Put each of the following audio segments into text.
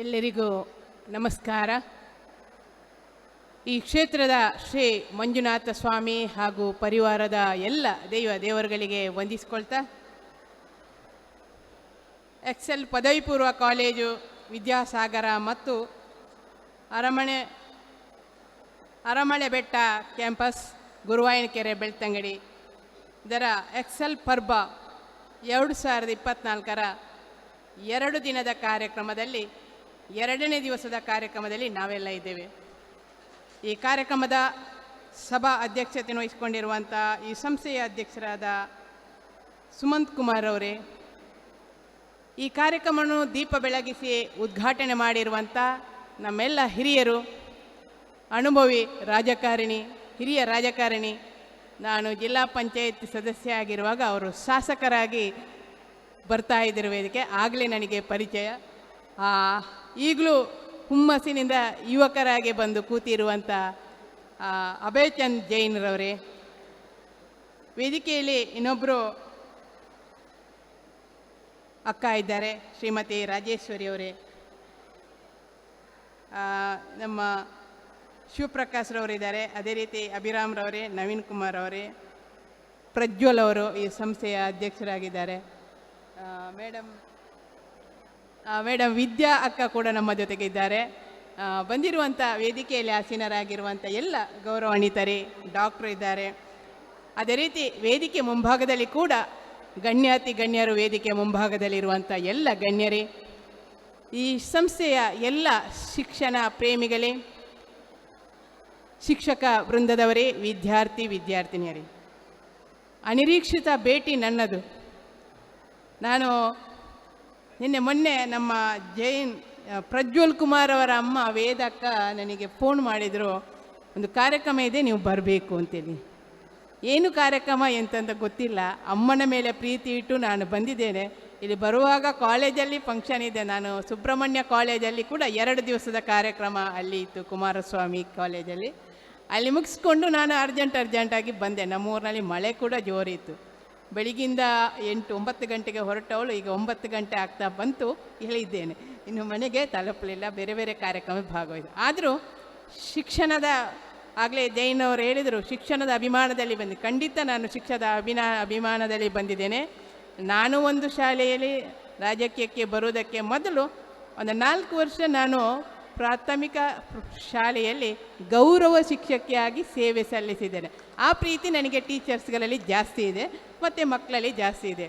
ಎಲ್ಲರಿಗೂ ನಮಸ್ಕಾರ. ಈ ಕ್ಷೇತ್ರದ ಶ್ರೀ ಮಂಜುನಾಥ ಸ್ವಾಮಿ ಹಾಗೂ ಪರಿವಾರದ ಎಲ್ಲ ದೈವ ದೇವರುಗಳಿಗೆ ವಂದಿಸ್ಕೊಳ್ತಾ, ಎಕ್ಸೆಲ್ ಪದವಿ ಪೂರ್ವ ಕಾಲೇಜು ವಿದ್ಯಾಸಾಗರ ಮತ್ತು ಅರಮಣೆ ಅರಮಳೆ ಬೆಟ್ಟ ಕ್ಯಾಂಪಸ್, ಗುರುವಾಯನಕೆರೆ ಬೆಳ್ತಂಗಡಿ. ಇದರ ಎಕ್ಸೆಲ್ ಪರ್ಬ ಎರಡು ಸಾವಿರದ ಇಪ್ಪತ್ತ್ನಾಲ್ಕರ ಎರಡು ದಿನದ ಕಾರ್ಯಕ್ರಮದಲ್ಲಿ ಎರಡನೇ ದಿವಸದ ಕಾರ್ಯಕ್ರಮದಲ್ಲಿ ನಾವೆಲ್ಲ ಇದ್ದೇವೆ. ಈ ಕಾರ್ಯಕ್ರಮದ ಸಭಾ ಅಧ್ಯಕ್ಷತೆಯನ್ನು ವಹಿಸಿಕೊಂಡಿರುವಂಥ ಈ ಸಂಸ್ಥೆಯ ಅಧ್ಯಕ್ಷರಾದ ಸುಮಂತ್ ಕುಮಾರ್ ಅವರೇ, ಈ ಕಾರ್ಯಕ್ರಮವನ್ನು ದೀಪ ಬೆಳಗಿಸಿ ಉದ್ಘಾಟನೆ ಮಾಡಿರುವಂಥ ನಮ್ಮೆಲ್ಲ ಹಿರಿಯರು, ಅನುಭವಿ ರಾಜಕಾರಣಿ, ಹಿರಿಯ ರಾಜಕಾರಣಿ, ನಾನು ಜಿಲ್ಲಾ ಪಂಚಾಯತ್ ಸದಸ್ಯ ಆಗಿರುವಾಗ ಅವರು ಶಾಸಕರಾಗಿ ಬರ್ತಾ ಇದ್ದರು ವೇದಿಕೆ ಆಗಲೇ ನನಗೆ ಪರಿಚಯ. ಈಗಲೂ ಹುಮ್ಮಸ್ಸಿನಿಂದ ಯುವಕರಾಗಿ ಬಂದು ಕೂತಿರುವಂಥ ಅಭಯಚಂದ್ ಅಭಯ್ ಚಂದ್ ಜೈನ್ರವರೇ, ವೇದಿಕೆಯಲ್ಲಿ ಇನ್ನೊಬ್ಬರು ಅಕ್ಕ ಇದ್ದಾರೆ, ಶ್ರೀಮತಿ ರಾಜೇಶ್ವರಿ ಅವರೇ. ನಮ್ಮ ನಮ್ಮ ಶಿವಪ್ರಕಾಶ್ರವರಿದ್ದಾರೆ ಅದೇ ರೀತಿ ಅಭಿರಾಮ್ರವರೇ ನವೀನ್ ಕುಮಾರ್ ಅವರೇ ಪ್ರಜ್ವಲ್ ಅವರು ಈ ಸಂಸ್ಥೆಯ ಅಧ್ಯಕ್ಷರಾಗಿದ್ದಾರೆ. ಮೇಡಮ್ ಮೇಡಮ್ ವಿದ್ಯಾ ಅಕ್ಕ ಕೂಡ ನಮ್ಮ ಜೊತೆಗೆ ಇದ್ದಾರೆ ಆ, ಬಂದಿರುವಂಥ ವೇದಿಕೆಯಲ್ಲಿ ಆಸೀನರಾಗಿರುವಂಥ ಎಲ್ಲ ಗೌರವಾನ್ವಿತರೇ ಡಾಕ್ಟ್ರು ಇದ್ದಾರೆ. ಅದೇ ರೀತಿ ವೇದಿಕೆ ಮುಂಭಾಗದಲ್ಲಿ ಕೂಡ ಗಣ್ಯಾತಿ ಗಣ್ಯರು ವೇದಿಕೆ ಮುಂಭಾಗದಲ್ಲಿರುವಂಥ ಎಲ್ಲ ಗಣ್ಯರೇ ಈ ಸಂಸ್ಥೆಯ ಎಲ್ಲ ಶಿಕ್ಷಣ ಪ್ರೇಮಿಗಳೇ ಶಿಕ್ಷಕ ವೃಂದದವರೇ ವಿದ್ಯಾರ್ಥಿ ವಿದ್ಯಾರ್ಥಿನಿಯರೇ. ಅನಿರೀಕ್ಷಿತ ಭೇಟಿ ನನ್ನದು. ನಾನು ನಿನ್ನೆ ಮೊನ್ನೆ ನಮ್ಮ ಜೈನ್ ಪ್ರಜ್ವಲ್ ಕುಮಾರ್ ಅವರ ಅಮ್ಮ ವೇದಕ್ಕ ನನಗೆ ಫೋನ್ ಮಾಡಿದರು, ಒಂದು ಕಾರ್ಯಕ್ರಮ ಇದೆ, ನೀವು ಬರಬೇಕು ಅಂತೇಳಿ. ಏನು ಕಾರ್ಯಕ್ರಮ ಎಂತಂತ ಗೊತ್ತಿಲ್ಲ. ಅಮ್ಮನ ಮೇಲೆ ಪ್ರೀತಿ ಇಟ್ಟು ನಾನು ಬಂದಿದ್ದೇನೆ. ಇಲ್ಲಿ ಬರುವಾಗ ಕಾಲೇಜಲ್ಲಿ ಫಂಕ್ಷನ್ ಇದೆ. ನಾನು ಸುಬ್ರಹ್ಮಣ್ಯ ಕಾಲೇಜಲ್ಲಿ ಕೂಡ ಎರಡು ದಿವಸದ ಕಾರ್ಯಕ್ರಮ ಅಲ್ಲಿ ಇತ್ತು, ಕುಮಾರಸ್ವಾಮಿ ಕಾಲೇಜಲ್ಲಿ. ಅಲ್ಲಿ ಮುಗಿಸ್ಕೊಂಡು ನಾನು ಅರ್ಜೆಂಟ್ ಅರ್ಜೆಂಟಾಗಿ ಬಂದೆ. ನಮ್ಮೂರಿನಲ್ಲಿ ಮಳೆ ಕೂಡ ಜೋರಿತ್ತು. ಬೆಳಿಗ್ಗಿಂದ ಎಂಟು, ಒಂಬತ್ತು ಗಂಟೆಗೆ ಹೊರಟವಳು, ಈಗ ಒಂಬತ್ತು ಗಂಟೆ ಆಗ್ತಾ ಬಂತು ಹೇಳಿದ್ದೇನೆ. ಇನ್ನು ಮನೆಗೆ ತಲುಪಲಿಲ್ಲ, ಬೇರೆ ಬೇರೆ ಕಾರ್ಯಕ್ರಮ ಭಾಗವಹಿಸಿ. ಆದರೂ ಶಿಕ್ಷಣದ, ಆಗಲೇ ಜೈನವರು ಹೇಳಿದರು, ಶಿಕ್ಷಣದ ಅಭಿಮಾನದಲ್ಲಿ ಬಂದು. ಖಂಡಿತ ನಾನು ಶಿಕ್ಷಣದ ಅಭಿನಾ, ಅಭಿಮಾನದಲ್ಲಿ ಬಂದಿದ್ದೇನೆ. ನಾನು ಒಂದು ಶಾಲೆಯಲ್ಲಿ ರಾಜಕೀಯಕ್ಕೆ ಬರುವುದಕ್ಕೆ ಮೊದಲು ಒಂದು ನಾಲ್ಕು ವರ್ಷ ನಾನು ಪ್ರಾಥಮಿಕ ಶಾಲೆಯಲ್ಲಿ ಗೌರವ ಶಿಕ್ಷಕಿಯಾಗಿ ಸೇವೆ ಸಲ್ಲಿಸಿದ್ದೇನೆ. ಆ ಪ್ರೀತಿ ನನಗೆ ಟೀಚರ್ಸ್ಗಳಲ್ಲಿ ಜಾಸ್ತಿ ಇದೆ, ಮತ್ತು ಮಕ್ಕಳಲ್ಲಿ ಜಾಸ್ತಿ ಇದೆ.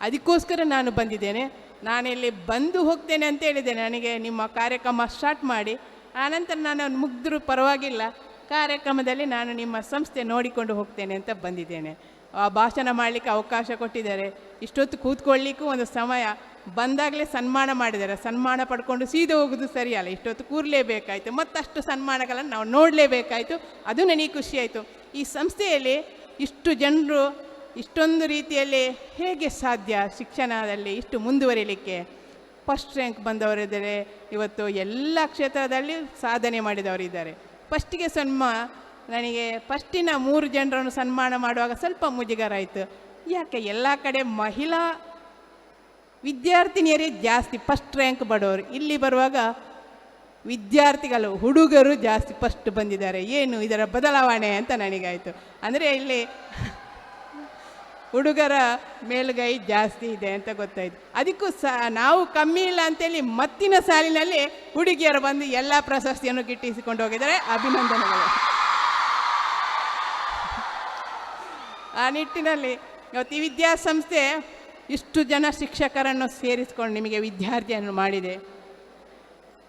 ಅದಕ್ಕೋಸ್ಕರ ನಾನು ಬಂದಿದ್ದೇನೆ. ನಾನಿಲ್ಲಿ ಬಂದು ಹೋಗ್ತೇನೆ ಅಂತ ಹೇಳಿದ್ದೇನೆ ನನಗೆ ನಿಮ್ಮ ಕಾರ್ಯಕ್ರಮ ಸ್ಟಾರ್ಟ್ ಮಾಡಿ, ಆನಂತರ ನಾನು ಮುಗಿದ್ರೂ ಪರವಾಗಿಲ್ಲ. ಕಾರ್ಯಕ್ರಮದಲ್ಲಿ ನಾನು ನಿಮ್ಮ ಸಂಸ್ಥೆ ನೋಡಿಕೊಂಡು ಹೋಗ್ತೇನೆ ಅಂತ ಬಂದಿದ್ದೇನೆ. ಆ ಭಾಷಣ ಮಾಡಲಿಕ್ಕೆ ಅವಕಾಶ ಕೊಟ್ಟಿದ್ದಾರೆ. ಇಷ್ಟೊತ್ತು ಕೂತ್ಕೊಳ್ಳಿಕ್ಕೂ ಒಂದು ಸಮಯ ಬಂದಾಗಲೇ ಸನ್ಮಾನ ಮಾಡಿದ್ದಾರೆ. ಸನ್ಮಾನ ಪಡ್ಕೊಂಡು ಸೀದಾ ಹೋಗೋದು ಸರಿಯಲ್ಲ ಇಷ್ಟೊತ್ತು ಕೂರಲೇಬೇಕಾಯಿತು. ಮತ್ತಷ್ಟು ಸನ್ಮಾನಗಳನ್ನು ನಾವು ನೋಡಲೇಬೇಕಾಯಿತು. ಅದು ನನಗೆ ಖುಷಿಯಾಯಿತು ಈ ಸಂಸ್ಥೆಯಲ್ಲಿ ಇಷ್ಟು ಜನರು ಇಷ್ಟೊಂದು ರೀತಿಯಲ್ಲಿ ಹೇಗೆ ಸಾಧ್ಯ ಶಿಕ್ಷಣದಲ್ಲಿ ಇಷ್ಟು ಮುಂದುವರಿಲಿಕ್ಕೆ? ಫಸ್ಟ್ ರ್ಯಾಂಕ್ ಬಂದವರಿದ್ದಾರೆ. ಇವತ್ತು ಎಲ್ಲ ಕ್ಷೇತ್ರದಲ್ಲಿ ಸಾಧನೆ ಮಾಡಿದವರಿದ್ದಾರೆ ಫಸ್ಟಿಗೆ ಸನ್ಮಾ, ನನಗೆ ಫಸ್ಟಿನ ಮೂರು ಜನರನ್ನು ಸನ್ಮಾನ ಮಾಡುವಾಗ ಸ್ವಲ್ಪ ಮುಜುಗರ ಆಯಿತು. ಯಾಕೆ? ಎಲ್ಲ ಕಡೆ ಮಹಿಳಾ ವಿದ್ಯಾರ್ಥಿನಿಯರೇ ಜಾಸ್ತಿ ಫಸ್ಟ್ ರ್ಯಾಂಕ್ ಬಡವರು. ಇಲ್ಲಿ ಬರುವಾಗ ವಿದ್ಯಾರ್ಥಿಗಳು, ಹುಡುಗರು ಜಾಸ್ತಿ ಫಸ್ಟ್ ಬಂದಿದ್ದಾರೆ. ಏನು ಇದರ ಬದಲಾವಣೆ ಅಂತ ನನಗಾಯಿತು. ಅಂದರೆ ಇಲ್ಲಿ ಹುಡುಗರ ಮೇಲುಗೈ ಜಾಸ್ತಿ ಇದೆ ಅಂತ ಗೊತ್ತಾಯಿತು. ಅದಕ್ಕೂ ಸಹ ನಾವು ಕಮ್ಮಿ ಇಲ್ಲ ಅಂತೇಳಿ ಮತ್ತಿನ ಸಾಲಿನಲ್ಲಿ ಹುಡುಗಿಯರು ಬಂದು ಎಲ್ಲ ಪ್ರಶಸ್ತಿಯನ್ನು ಗಿಟ್ಟಿಸಿಕೊಂಡು ಹೋಗಿದ್ದಾರೆ. ಅಭಿನಂದನೆಗಳು. ಆ ನಿಟ್ಟಿನಲ್ಲಿ ಇವತ್ತು ಈ ವಿದ್ಯಾಸಂಸ್ಥೆ ಇಷ್ಟು ಜನ ಶಿಕ್ಷಕರನ್ನು ಸೇರಿಸ್ಕೊಂಡು ನಿಮಗೆ ವಿದ್ಯಾರ್ಥಿಯನ್ನು ಮಾಡಿದೆ.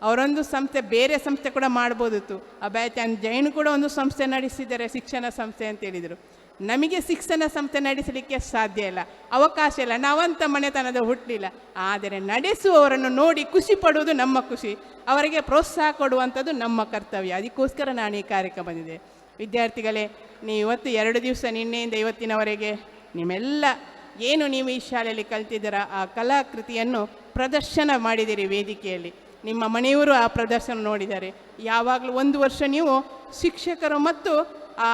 ಅವರೊಂದು ಸಂಸ್ಥೆ ಬೇರೆ ಸಂಸ್ಥೆ ಕೂಡ ಮಾಡ್ಬೋದಿತ್ತು. ಅಭಯಚಂದ್ ಜೈನ್ ಕೂಡ ಒಂದು ಸಂಸ್ಥೆ ನಡೆಸಿದ್ದಾರೆ, ಶಿಕ್ಷಣ ಸಂಸ್ಥೆ ಅಂತ ಹೇಳಿದರು. ನಮಗೆ ಶಿಕ್ಷಣ ಸಂಸ್ಥೆ ನಡೆಸಲಿಕ್ಕೆ ಸಾಧ್ಯ ಇಲ್ಲ, ಅವಕಾಶ ಇಲ್ಲ, ನಾವಂತ ಮನೆತನದ ಹುಟ್ಟಲಿಲ್ಲ ಆದರೆ ನಡೆಸುವವರನ್ನು ನೋಡಿ ಖುಷಿ ಪಡುವುದು ನಮ್ಮ ಖುಷಿ. ಅವರಿಗೆ ಪ್ರೋತ್ಸಾಹ ಕೊಡುವಂಥದ್ದು ನಮ್ಮ ಕರ್ತವ್ಯ. ಅದಕ್ಕೋಸ್ಕರ ನಾನು ಈ ಕಾರ್ಯಕ್ರಮ ಬಂದಿದೆ. ವಿದ್ಯಾರ್ಥಿಗಳೇ, ನೀವು ಇವತ್ತು ಎರಡು ದಿವಸ ನಿನ್ನೆಯಿಂದ ಇವತ್ತಿನವರೆಗೆ ನಿಮ್ಮೆಲ್ಲ ಏನು ನೀವು ಈ ಶಾಲೆಯಲ್ಲಿ ಕಲ್ತಿದ್ದೀರ? ಆ ಕಲಾಕೃತಿಯನ್ನು ಪ್ರದರ್ಶನ ಮಾಡಿದಿರಿ ವೇದಿಕೆಯಲ್ಲಿ. ನಿಮ್ಮ ಮನೆಯವರು ಆ ಪ್ರದರ್ಶನ ನೋಡಿದ್ದಾರೆ. ಯಾವಾಗಲೂ ಒಂದು ವರ್ಷ ನೀವು ಶಿಕ್ಷಕರು ಮತ್ತು ಆ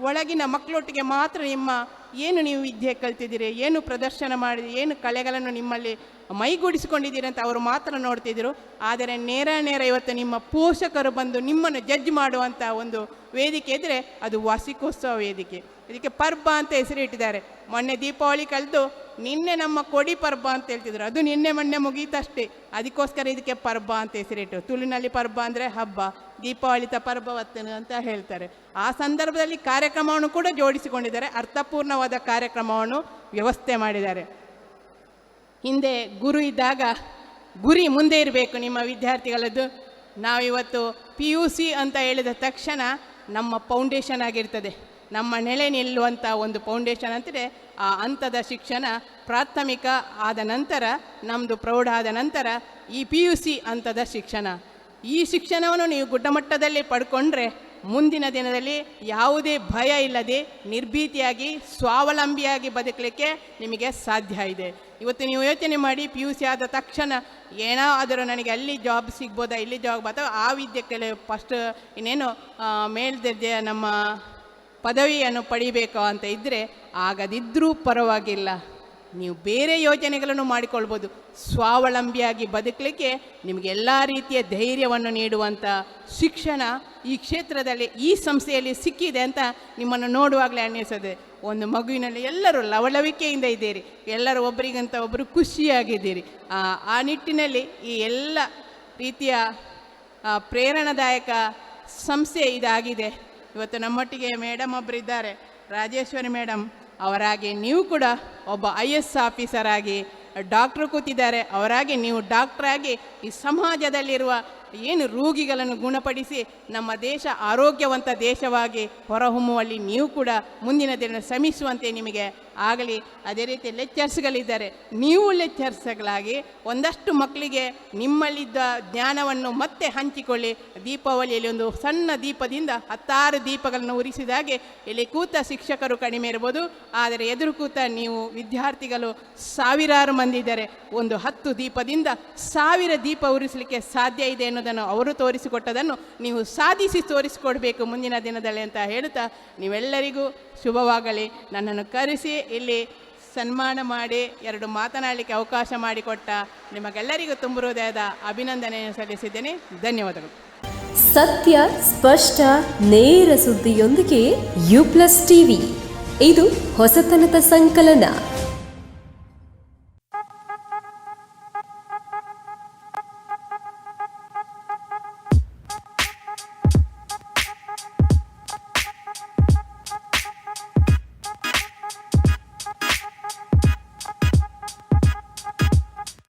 ಒಳಗಿನ ಮಕ್ಕಳೊಟ್ಟಿಗೆ ಮಾತ್ರ ನಿಮ್ಮ ಏನು ನೀವು ವಿದ್ಯೆ ಕಲ್ತಿದ್ದೀರಿ? ಏನು ಪ್ರದರ್ಶನ ಮಾಡಿದ್ರಿ ಏನು ಕಲೆಗಳನ್ನು ನಿಮ್ಮಲ್ಲಿ ಮೈಗೂಡಿಸಿಕೊಂಡಿದ್ದೀರಿ ಅಂತ ಅವರು ಮಾತ್ರ ನೋಡ್ತಿದ್ದರು ಆದರೆ ನೇರ ನೇರ ಇವತ್ತು ನಿಮ್ಮ ಪೋಷಕರು ಬಂದು ನಿಮ್ಮನ್ನು ಜಡ್ಜ್ ಮಾಡುವಂಥ ಒಂದು ವೇದಿಕೆ ಇದ್ದರೆ ಅದು ವಾರ್ಷಿಕೋತ್ಸವ ವೇದಿಕೆ. ಇದಕ್ಕೆ ಪರ್ಬ ಅಂತ ಹೆಸರಿಟ್ಟಿದ್ದಾರೆ. ಮೊನ್ನೆ ದೀಪಾವಳಿ ಕಳೆದು ನಿನ್ನೆ ನಮ್ಮ ಕೊಡಿ ಪರ್ಬ ಅಂತ ಹೇಳ್ತಿದ್ರು. ಅದು ನಿನ್ನೆ ಮೊನ್ನೆ ಮುಗೀತಷ್ಟೇ. ಅದಕ್ಕೋಸ್ಕರ ಇದಕ್ಕೆ ಪರ್ಬ ಅಂತ ಹೆಸರಿಟ್ಟು. ತುಳುನಲ್ಲಿ ಪರ್ಬ ಅಂದರೆ ಹಬ್ಬ. ದೀಪಾವಳಿತ ಪರ್ಬವತ್ತನು ಅಂತ ಹೇಳ್ತಾರೆ. ಆ ಸಂದರ್ಭದಲ್ಲಿ ಕಾರ್ಯಕ್ರಮವನ್ನು ಕೂಡ ಜೋಡಿಸಿಕೊಂಡಿದ್ದಾರೆ. ಅರ್ಥಪೂರ್ಣವಾದ ಕಾರ್ಯಕ್ರಮವನ್ನು ವ್ಯವಸ್ಥೆ ಮಾಡಿದ್ದಾರೆ. ಹಿಂದೆ ಗುರು ಇದ್ದಾಗ ಗುರಿ ಮುಂದೆ ಇರಬೇಕು ನಿಮ್ಮ ವಿದ್ಯಾರ್ಥಿಗಳದ್ದು. ನಾವಿವತ್ತು ಪಿ ಯು ಸಿ ಅಂತ ಹೇಳಿದ ತಕ್ಷಣ ನಮ್ಮ ಫೌಂಡೇಶನ್ ಆಗಿರ್ತದೆ. ನಮ್ಮ ನೆಲೆ ನಿಲ್ಲುವಂಥ ಒಂದು ಫೌಂಡೇಶನ್ ಅಂತಿದೆ. ಆ ಹಂತದ ಶಿಕ್ಷಣ ಪ್ರಾಥಮಿಕ ಆದ ನಂತರ ನಮ್ಮದು ಪ್ರೌಢ ಆದ ನಂತರ ಈ ಪಿ ಯು ಸಿ ಹಂತದ ಶಿಕ್ಷಣ. ಈ ಶಿಕ್ಷಣವನ್ನು ನೀವು ಗುಡ್ಡಮಟ್ಟದಲ್ಲಿ ಪಡ್ಕೊಂಡ್ರೆ ಮುಂದಿನ ದಿನದಲ್ಲಿ ಯಾವುದೇ ಭಯ ಇಲ್ಲದೆ ನಿರ್ಭೀತಿಯಾಗಿ, ಸ್ವಾವಲಂಬಿಯಾಗಿ ಬದುಕಲಿಕ್ಕೆ ನಿಮಗೆ ಸಾಧ್ಯ ಇದೆ. ಇವತ್ತು ನೀವು ಯೋಚನೆ ಮಾಡಿ ಪಿ ಯು ಸಿ ಆದ ತಕ್ಷಣ ಏನೋ ಆದರೂ ನನಗೆ ಅಲ್ಲಿ ಜಾಬ್ ಸಿಗ್ಬೋದಾ, ಇಲ್ಲಿ ಜಾಬ್ ಅಥವಾ ಆ ವಿದ್ಯೆ ಕೆಲವು ಫಸ್ಟ್ ಇನ್ನೇನು ಮೇಲ್ದರ್ಜೆಯ ನಮ್ಮ ಪದವಿಯನ್ನು ಪಡಿಬೇಕು ಅಂತ ಇದ್ದರೆ ಆಗದಿದ್ದರೂ ಪರವಾಗಿಲ್ಲ. ನೀವು ಬೇರೆ ಯೋಜನೆಗಳನ್ನು ಮಾಡಿಕೊಳ್ಬೋದು. ಸ್ವಾವಲಂಬಿಯಾಗಿ ಬದುಕಲಿಕ್ಕೆ ನಿಮಗೆ ಎಲ್ಲ ರೀತಿಯ ಧೈರ್ಯವನ್ನು ನೀಡುವಂಥ ಶಿಕ್ಷಣ ಈ ಕ್ಷೇತ್ರದಲ್ಲಿ, ಈ ಸಂಸ್ಥೆಯಲ್ಲಿ ಸಿಕ್ಕಿದೆ ಅಂತ ನಿಮ್ಮನ್ನು ನೋಡುವಾಗಲೇ ಅನ್ನಿಸದೆ ಒಂದು ಮಗುವಿನಲ್ಲಿ ಎಲ್ಲರೂ ಲವಲವಿಕೆಯಿಂದ ಇದ್ದೀರಿ. ಎಲ್ಲರೂ ಒಬ್ಬರಿಗಂತ ಒಬ್ಬರು ಖುಷಿಯಾಗಿದ್ದೀರಿ. ಆ ನಿಟ್ಟಿನಲ್ಲಿ ಈ ಎಲ್ಲ ರೀತಿಯ ಪ್ರೇರಣಾದಾಯಕ ಸಂಸ್ಥೆ ಇದಾಗಿದೆ. ಇವತ್ತು ನಮ್ಮೊಟ್ಟಿಗೆ ಮೇಡಮ್ ಒಬ್ಬರಿದ್ದಾರೆ ರಾಜೇಶ್ವರಿ ಮೇಡಮ್, ಅವರಾಗಿ ನೀವು ಕೂಡ ಒಬ್ಬ ಐ ಎಸ್ ಆಫೀಸರ್ ಆಗಿ ಡಾಕ್ಟ್ರು ಕೂತಿದ್ದಾರೆ. ಅವರಾಗಿ ನೀವು ಡಾಕ್ಟ್ರಾಗಿ ಈ ಸಮಾಜದಲ್ಲಿರುವ ಏನು ರೋಗಿಗಳನ್ನು ಗುಣಪಡಿಸಿ ನಮ್ಮ ದೇಶ ಆರೋಗ್ಯವಂತ ದೇಶವಾಗಿ ಹೊರಹೊಮ್ಮುವಲ್ಲಿ ನೀವು ಕೂಡ ಮುಂದಿನ ದಿನ ಶ್ರಮಿಸುವಂತೆ ನಿಮಗೆ ಆಗಲಿ, ಅದೇ ರೀತಿ ಲೆಕ್ಚರ್ಸ್ಗಳಿದ್ದಾರೆ. ನೀವು ಲೆಕ್ಚರ್ಸ್ಗಳಾಗಿ ಒಂದಷ್ಟು ಮಕ್ಕಳಿಗೆ ನಿಮ್ಮಲ್ಲಿದ್ದ ಜ್ಞಾನವನ್ನು ಮತ್ತೆ ಹಂಚಿಕೊಳ್ಳಿ. ದೀಪಾವಳಿಯಲ್ಲಿ ಒಂದು ಸಣ್ಣ ದೀಪದಿಂದ ಹತ್ತಾರು ದೀಪಗಳನ್ನು ಉರಿಸಿದಾಗೆ ಇಲ್ಲಿ ಕೂತ ಶಿಕ್ಷಕರು ಕಡಿಮೆ ಇರ್ಬೋದು. ಆದರೆ ಎದುರು ಕೂತ ನೀವು ವಿದ್ಯಾರ್ಥಿಗಳು ಸಾವಿರಾರು ಮಂದಿ ಇದ್ದಾರೆ. ಒಂದು ಹತ್ತು ದೀಪದಿಂದ ಸಾವಿರ ದೀಪ ಉರಿಸಲಿಕ್ಕೆ ಸಾಧ್ಯ ಇದೆ ಅನ್ನೋದನ್ನು ಅವರು ತೋರಿಸಿಕೊಟ್ಟದನ್ನು ನೀವು ಸಾಧಿಸಿ ತೋರಿಸಿಕೊಡಬೇಕು ಮುಂದಿನ ದಿನದಲ್ಲಿ ಅಂತ ಹೇಳುತ್ತಾ, ನೀವೆಲ್ಲರಿಗೂ ಶುಭವಾಗಲಿ. ನನ್ನನ್ನು ಕರೆಸಿ ಇಲ್ಲಿ ಸನ್ಮಾನ ಮಾಡಿ ಎರಡು ಮಾತನಾಡಲಿಕ್ಕೆ ಅವಕಾಶ ಮಾಡಿಕೊಟ್ಟ ನಿಮಗೆಲ್ಲರಿಗೂ ತುಂಬ ಹೃದಯದ ಅಭಿನಂದನೆಯನ್ನು ಸಲ್ಲಿಸಿದ್ದೇನೆ. ಧನ್ಯವಾದಗಳು. ಸತ್ಯ, ಸ್ಪಷ್ಟ, ನೇರ ಸುದ್ದಿಯೊಂದಿಗೆ ಯು ಪ್ಲಸ್ ಟಿವಿ. ಇದು ಹೊಸತನದ ಸಂಕಲನ.